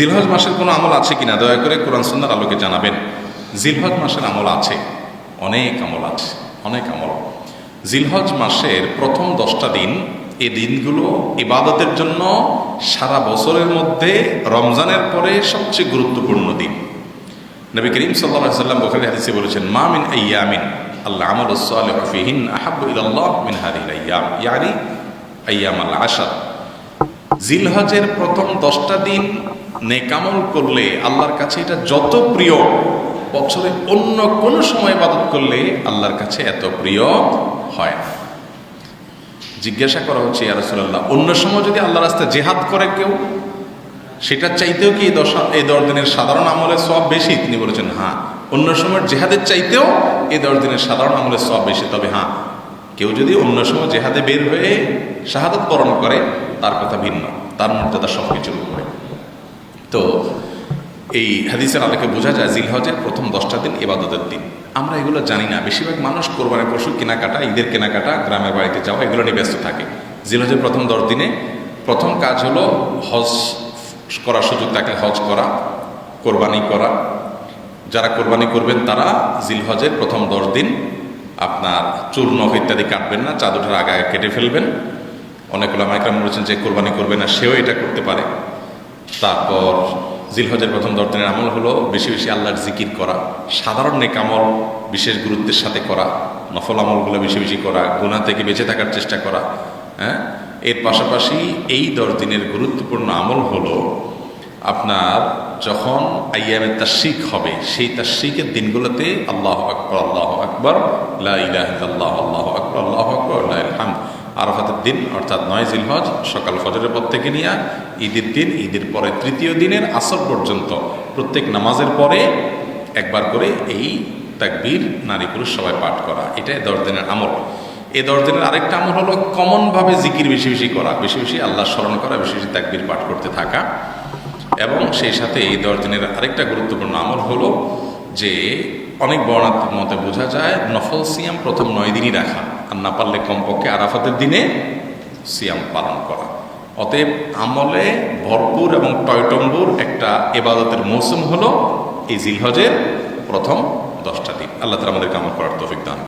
জিলহজ মাসের কোনো আমল আছে কিনা? দয়া করে কোরআন সুন্নার আলোকে জানাবেন। জিলহজ মাসের আমল আছে। অনেক আমল আছে। অনেক আমল। জিলহজ মাসের প্রথম দশটা দিন এই দিনগুলো ইবাদতের জন্য সারা বছরের মধ্যে রমজানের পরে সবচেয়ে গুরুত্বপূর্ণ দিন। নবী করিম সাল্লাল্লাহু সাল্লাম বখারি হাদিসে বলেছেন, মা মিন আইয়ামিন আল্লাহ আমাল সালেহ ফিহিন আহাব্বু ইলাল্লাহ মিন হাদিহিল আইয়াম। ইয়ানি আইয়াম আল আশার। জিলহজের প্রথম দশটা দিন নেকামল করলে আল্লাহর কাছে এটা যত প্রিয়, বছরে অন্য কোন সময় বাদত করলে আল্লাহর কাছে এত প্রিয় হয় না। জিজ্ঞাসা করা হচ্ছে, ইয়া রাসূলুল্লাহ, অন্য সময় যদি আল্লাহ রাস্তায় জেহাদ করে কেউ, সেটার চাইতেও কি এই দশা দিনের সাধারণ আমলের সব বেশি? তিনি বলেছেন হ্যাঁ অন্য সময় জেহাদের চাইতেও এই দশ দিনের সাধারণ আমলের সব বেশি। তবে হ্যাঁ কেউ যদি অন্য সময় জেহাদে বের হয়ে শাহাদত বরণ করে তার কথা ভিন্ন, তার মর্যাদা সব কিছুর উপরে। তো এই হাদিসের আলোকে বোঝা যায় জিলহজের প্রথম দশটা দিন এবাদতের দিন। আমরা এগুলো জানি না, বেশিরভাগ মানুষ কোরবানি পশু কেনাকাটা, ঈদের কেনাকাটা, গ্রামের বাড়িতে যাওয়া, এগুলো নিয়ে ব্যস্ত থাকে। জিলহজের প্রথম দশ দিনে প্রথম কাজ হলো হজ করার সুযোগ থাকলে হজ করা, কোরবানি করা। যারা কোরবানি করবেন তারা জিলহজের প্রথম দশ দিন আপনার নখ ইত্যাদি কাটবেন না চাঁদ ওঠার আগে আগে কেটে ফেলবেন। অনেকগুলো মাইক্রাম বলেছেন যে কোরবানি করবে না, সেও এটা করতে পারে। তারপর জিলহজের প্রথম দশ দিনের আমল হলো বেশি বেশি আল্লাহর জিকির করা, সাধারণ নেকামল বিশেষ গুরুত্বের সাথে করা, নফল আমলগুলো বেশি বেশি করা গুণা থেকে বেঁচে থাকার চেষ্টা করা হ্যাঁ? এর পাশাপাশি এই দশ দিনের গুরুত্বপূর্ণ আমল হলো আপনার যখন আইয়ামের তাশিক হবে, সেই তাশিকের দিনগুলোতে আল্লাহ আকবর আল্লাহ আকবর আল্লাহ আল্লাহ দিন অর্থাৎ নয় জিলহজ, সকাল ফজরের পর থেকে নিয়ে ঈদের দিন, ঈদের পরে তৃতীয় দিনের আসর পর্যন্ত। প্রত্যেক নামাজের পরে একবার করে এই তাকবীর নারী পুরুষ সবাই পাঠ করা। এটাই দশ দিনের আমল। এই দশ দিনের আরেকটা আমল হলো কমনভাবে জিকির বেশি বেশি করা, বেশি বেশি আল্লাহ স্মরণ করা, বেশি বেশি তাকবীর পাঠ করতে থাকা। এবং সেই সাথে এই দশ দিনের আরেকটা গুরুত্বপূর্ণ আমল হলো যে অনেক বর্ণাত্মক মতে বোঝা যায়, নফল সিয়াম প্রথম নয় দিনই রাখা। আর না পারলে কমপক্ষে আরাফাতের দিনে সিয়াম পালন করা। অতএব আমলে ভরপুর এবং টয়টম্বুর একটা এবাদতের মৌসুম হলো এই জিলহজের প্রথম দশটা দিন। আল্লাহ তালা আমাদেরকে আমল করার তৌফিক দান